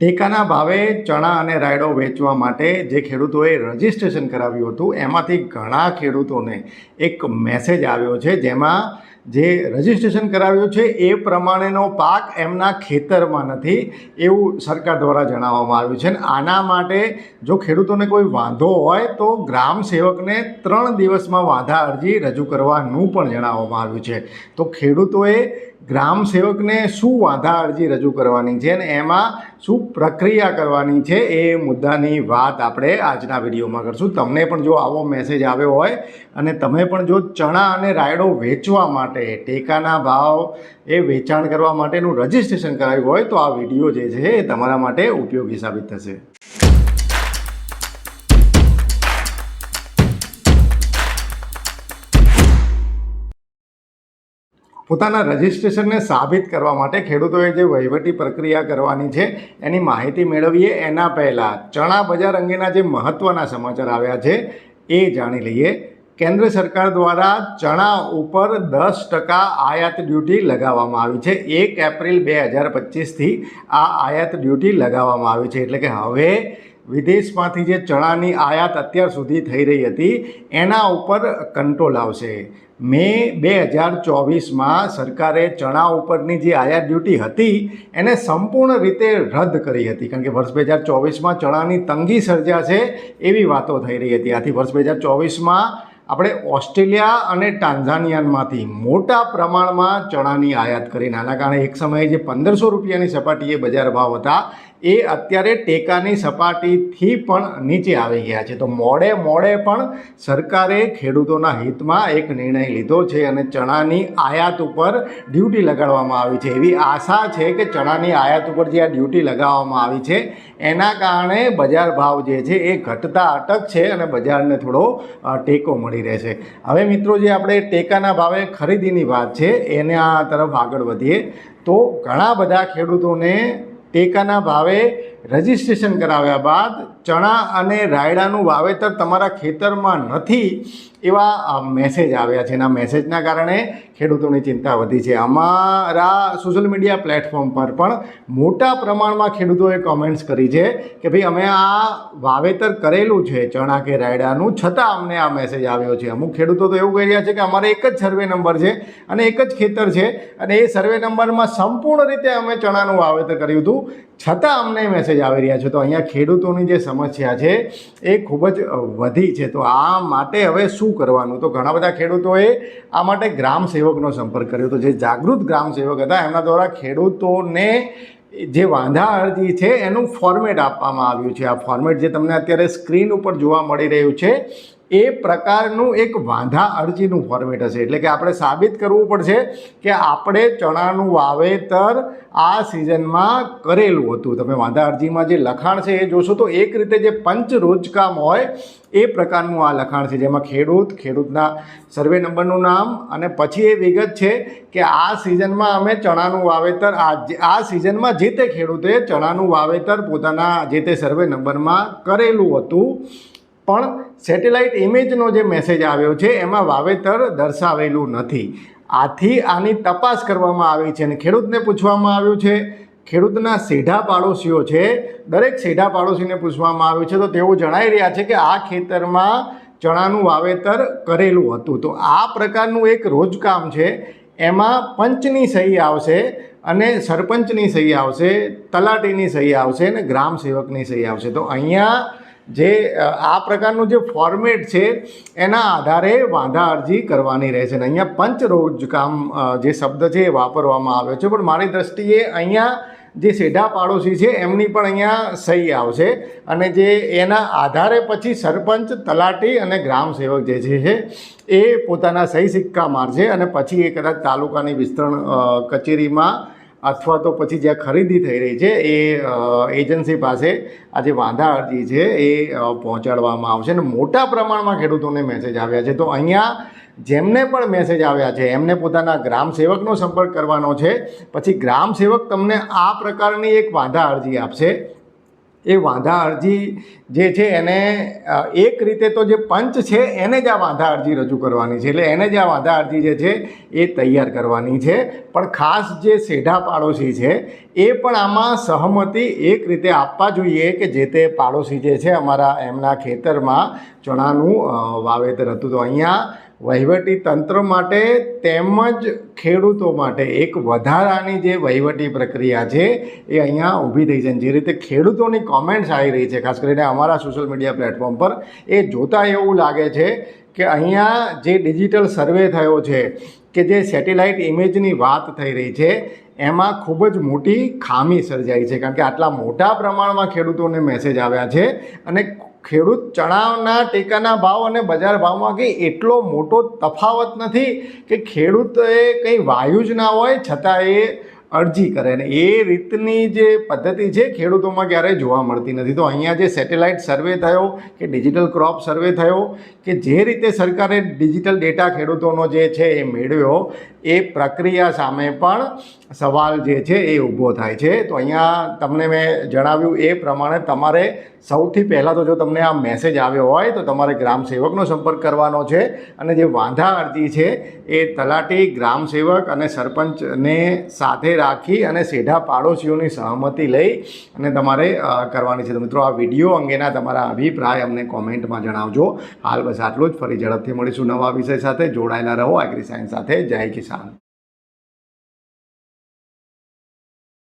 ટેકાના ભાવે ચણા અને રાયડો વેચવા માટે જે ખેડૂતોએ રજિસ્ટ્રેશન કરાવ્યું હતું, એમાંથી ઘણા ખેડૂતોને એક મેસેજ આવ્યો છે, જેમાં જે રજિસ્ટ્રેશન કરાવ્યું છે એ પ્રમાણેનો પાક એમના ખેતરમાં નથી એવું સરકાર દ્વારા જણાવવામાં આવ્યું છે. અને આના માટે જો ખેડૂતોને કોઈ વાંધો હોય તો ગ્રામ સેવકને ત્રણ દિવસમાં વાંધા અરજી રજૂ કરવાનું પણ જણાવવામાં આવ્યું છે. તો ખેડૂતોએ ગ્રામ સેવકને શું વાંધા અરજી રજૂ કરવાની છે અને એમાં શું પ્રક્રિયા કરવાની છે એ મુદ્દાની વાત આપણે આજના વિડીયોમાં કરશું. તમને પણ જો આવો મેસેજ આવ્યો હોય અને તમે પણ જો ચણા અને રાયડો વેચવા માટે ટેકાના ભાવ એ વેચાણ કરવા માટેનું રજિસ્ટ્રેશન કરાવ્યું હોય તો આ વીડિયો જે છે એ તમારા માટે ઉપયોગી સાબિત થશે. પોતાના રજિસ્ટ્રેશનને સાબિત કરવા માટે ખેડૂતોએ જે વહીવટી પ્રક્રિયા કરવાની છે, એની માહિતી મેળવીએ એના પહેલાં ચણા બજાર અંગેના જે મહત્ત્વના સમાચાર આવ્યા છે, એ જાણી લઈએ. કેન્દ્ર સરકાર દ્વારા ચણા ઉપર દસ ટકા આયાત ડ્યુટી લગાવવામાં આવી છે. એક એપ્રિલ બે હજાર પચીસથી આ આયાત ડ્યુટી લગાવવામાં આવી છે. એટલે કે હવે વિદેશમાંથી જે ચણાની આયાત અત્યાર સુધી થઈ રહી હતી, એના ઉપર કંટ્રોલ આવશે. મે બે હજાર ચોવીસમાં સરકારે ચણા ઉપરની જે આયાત ડ્યુટી હતી, એને સંપૂર્ણ રીતે રદ કરી હતી. કારણ કે વર્ષ બે હજાર ચોવીસમાં ચણાની તંગી સર્જાશે એવી વાતો થઈ રહી હતી. આથી વર્ષ બે હજાર ચોવીસમાં આપણે ઓસ્ટ્રેલિયા અને ટાન્ઝાનિયામાંથી મોટા પ્રમાણમાં ચણાની આયાત કરીને આના કારણે એક સમયે જે પંદરસો રૂપિયાની સપાટીએ બજાર ભાવ હતા એ અત્યારે ટેકાની સપાટીથી પણ નીચે આવી ગયા છે. તો મોડે મોડે પણ સરકારે ખેડૂતોના હિતમાં એક નિર્ણય લીધો છે અને ચણાની આયાત ઉપર ડ્યુટી લગાડવામાં આવી છે. એવી આશા છે કે ચણાની આયાત ઉપર જે આ ડ્યુટી લગાવવામાં આવી છે, એના કારણે બજાર ભાવ જે છે એ ઘટતા અટક છે અને બજારને થોડો ટેકો મળી રહેશે. હવે મિત્રો જે આપણે ટેકાના ભાવે ખરીદીની વાત છે, એના તરફ આગળ વધીએ. તો ઘણા બધા ખેડૂતોને ટેકાના ભાવે રજિસ્ટ્રેશન કરાવ્યા બાદ ચણા અને રાયડાનું વાવેતર તમારા ખેતરમાં નથી એવા મેસેજ આવ્યા છે. એના મેસેજના કારણે ખેડૂતોની ચિંતા વધી છે. અમારા સોશિયલ મીડિયા પ્લેટફોર્મ પર પણ મોટા પ્રમાણમાં ખેડૂતોએ કોમેન્ટ્સ કરી છે કે ભાઈ, અમે આ વાવેતર કરેલું છે ચણા કે રાયડાનું, છતાં અમને આ મેસેજ આવ્યો છે. અમુક ખેડૂતો તો એવું કહી રહ્યા છે કે અમારે એક જ સર્વે નંબર છે અને એક જ ખેતર છે અને એ સર્વે નંબરમાં સંપૂર્ણ રીતે અમે ચણાનું વાવેતર કર્યું હતું. છતાં અમને મેસેજ આવી રહ્યા છે. તો અહીંયા ખેડૂતોની જે સમસ્યા છે, એ ખૂબ જ વધી છે. તો આ માટે હવે શું કરવાનું? તો ઘણા બધા ખેડૂતોએ આ માટે ગ્રામ સેવકનો સંપર્ક કર્યો. તો જે જાગૃત ગ્રામ સેવક હતા, એમના દ્વારા ખેડૂતોને જે વાંધા અરજી છે, એનું ફોર્મેટ આપવામાં આવ્યું છે. આ ફોર્મેટ જે તમને અત્યારે સ્ક્રીન ઉપર જોવા મળી રહ્યું છે એ પ્રકારનું એક વાંધા અરજીનું ફોર્મેટ હશે. એટલે કે આપણે સાબિત કરવું પડશે કે આપણે ચણાનું વાવેતર આ સિઝનમાં કરેલું હતું. તમે વાંધા અરજીમાં જે લખાણ છે એ જોશો તો એક રીતે જે પંચ રોજકામ હોય એ પ્રકારનું આ લખાણ છે. જેમાં ખેડૂત, ખેડૂતના સર્વે નંબરનું નામ અને પછી એ વિગત છે કે આ સિઝનમાં અમે ચણાનું વાવેતર આ આ સિઝનમાં જે તે ખેડૂતે ચણાનું વાવેતર પોતાના જે તે સર્વે નંબરમાં કરેલું હતું પણ સેટેલાઇટ ઇમેજનો જે મેસેજ આવ્યો છે, એમાં વાવેતર દર્શાવેલું નથી. આથી આની તપાસ કરવામાં આવી છે અને ખેડૂતને પૂછવામાં આવ્યું છે, ખેડૂતના સેઢા પાડોશીઓ છે, દરેક સેઢા પાડોશીને પૂછવામાં આવ્યું છે, તો તેઓ જણાવી રહ્યા છે કે આ ખેતરમાં ચણાનું વાવેતર કરેલું હતું. તો આ પ્રકારનું એક રોજકામ છે, એમાં પંચની સહી આવશે અને સરપંચની સહી આવશે, તલાટીની સહી આવશે અને ગ્રામ સેવકની સહી આવશે. તો અહીંયા જે આ પ્રકારનું જે ફોર્મેટ છે, એના આધારે વાંધા અરજી કરવાની રહે છે અને અહીંયા પંચ રોજકામ જે શબ્દ છે એ વાપરવામાં આવ્યો છે. પણ મારી દ્રષ્ટિએ અહીંયા જે સેઢા પાડોશી છે, એમની પણ અહીંયા સહી આવશે. અને જે એના આધારે પછી સરપંચ, તલાટી અને ગ્રામ સેવક જે છે એ પોતાના સહી સિક્કા મારશે. અને પછી એ કદાચ તાલુકાની વિસ્તરણ કચેરીમાં અથવા તો પછી જ્યાં ખરીદી થઈ રહી છે, એ એજન્સી પાસે આ જે વાંધા અરજી છે, એ પહોંચાડવામાં આવશે. અને મોટા પ્રમાણમાં ખેડૂતોને મેસેજ આવ્યા છે. તો અહીંયા જેમને પણ મેસેજ આવ્યા છે, એમને પોતાના ગ્રામ સેવકનો સંપર્ક કરવાનો છે. પછી ગ્રામ સેવક તમને આ પ્રકારની એક વાંધા અરજી આપશે. એ વાંધા અરજી જે છે એને એક રીતે તો જે પંચ છે એને જ આ વાંધા અરજી રજૂ કરવાની છે. એટલે એને જ આ વાંધા અરજી જે છે એ તૈયાર કરવાની છે. પણ ખાસ જે સેઢા પાડોશી છે એ પણ આમાં સહમતિ એક રીતે આપવા જોઈએ કે જે તે પાડોશી જે છે અમારા એમના ખેતરમાં ચણાનું વાવેતર હતું. તો અહીંયા વહીવટી તંત્ર માટે તેમજ ખેડૂતો માટે એક વધારાની જે વહીવટી પ્રક્રિયા છે, એ અહીંયા ઊભી થઈ છે. જે રીતે ખેડૂતોની કોમેન્ટ્સ આવી રહી છે, ખાસ કરીને અમારા સોશિયલ મીડિયા પ્લેટફોર્મ પર, એ જોતાં એવું લાગે છે કે અહીંયા જે ડિજિટલ સર્વે થયો છે, કે જે સેટેલાઇટ ઇમેજની વાત થઈ રહી છે, એમાં ખૂબ જ મોટી ખામી સર્જાઈ છે. કારણ કે આટલા મોટા પ્રમાણમાં ખેડૂતોને મેસેજ આવ્યા છે અને ખેડૂત ચણાના ટેકાના ભાવ અને બજાર ભાવમાં કંઈ એટલો મોટો તફાવત નથી કે ખેડૂતએ કંઈ વાયુ જ ના હોય, છતાં એ અરજી કરે ને એ રીતની જે પદ્ધતિ છે, ખેડૂતોમાં ક્યારેય જોવા મળતી નથી. તો અહીંયા જે સેટેલાઇટ સર્વે થયો કે ડિજિટલ ક્રોપ સર્વે થયો કે જે રીતે સરકારે ડિજિટલ ડેટા ખેડૂતોનો જે છે એ મેળવ્યો, એ પ્રક્રિયા સામે પણ સવાલ જે છે એ ઊભો થાય છે. તો અહીંયા તમને મેં જણાવ્યું એ પ્રમાણે તમારે સૌથી પહેલાં તો જો તમને આ મેસેજ આવ્યો હોય, તો તમારે ગ્રામ સેવકનો સંપર્ક કરવાનો છે અને જે વાંધા અરજી છે એ તલાટી ગ્રામ સેવક અને સરપંચને સાથે રાખી અને સેઢા પાડોશીઓની સહમતિ લઈ અને તમારે કરવાની છે. તો મિત્રો, આ વીડિયો અંગેના તમારા અભિપ્રાય અમને કોમેન્ટમાં જણાવજો. હાલ બસ આટલું જ. ફરી ઝડપથી મળીશું નવા વિષય સાથે. જોડાયેલા રહો. એગ્રી સાયન્સ સાથે. જય કિસાન.